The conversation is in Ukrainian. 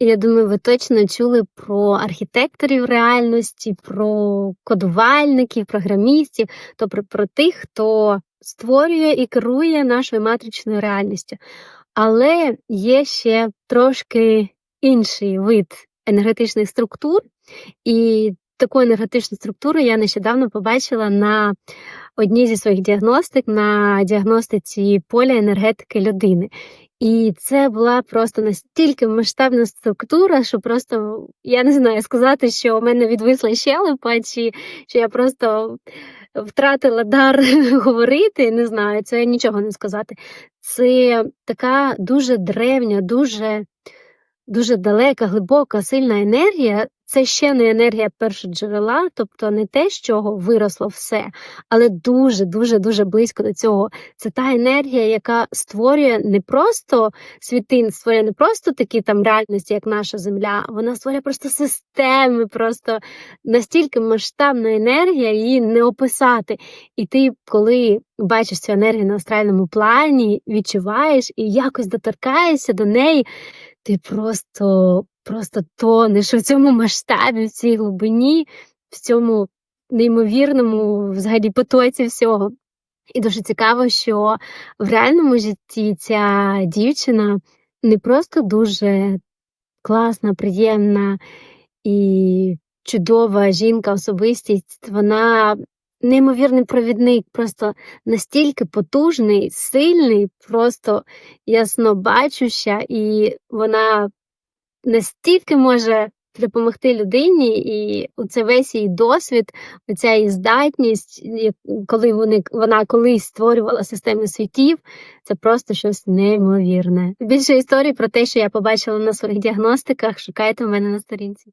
Я думаю, ви точно чули про архітекторів реальності, про кодувальників, програмістів, тобто про тих, хто створює і керує нашою матричною реальністю. Але є ще трошки інший вид енергетичних структур, і таку енергетичну структуру я нещодавно побачила на одній зі своїх діагностик на діагностиці поля енергетики людини. І це була просто настільки масштабна структура, що просто я не знаю сказати, що у мене відвисла щелепа, чи що я просто втратила дар говорити. Не знаю, це нічого не сказати. Це така дуже древня, дуже дуже далека, глибока, сильна енергія. Це ще не енергія першоджерела, тобто не те, з чого виросло все, але дуже, дуже, дуже близько до цього. Це та енергія, яка створює не просто світин, створює не просто такі там реальності, як наша земля, вона створює просто системи, просто настільки масштабна енергія, її не описати. І ти, коли бачиш цю енергію на астральному плані, відчуваєш і якось доторкаєшся до неї ти просто просто тонеш у цьому масштабі, в цій глибині, в цьому неймовірному взагалі потоці всього. І дуже цікаво, що в реальному житті ця дівчина не просто дуже класна, приємна і чудова жінка, особистість, вона неймовірний провідник, просто настільки потужний, сильний, просто яснобачуща, і вона настільки може допомогти людині, і це весь її досвід, оця її здатність, коли вони вона колись створювала системи світів, це просто щось неймовірне. Більше історій про те, що я побачила на своїх діагностиках, шукайте в мене на сторінці.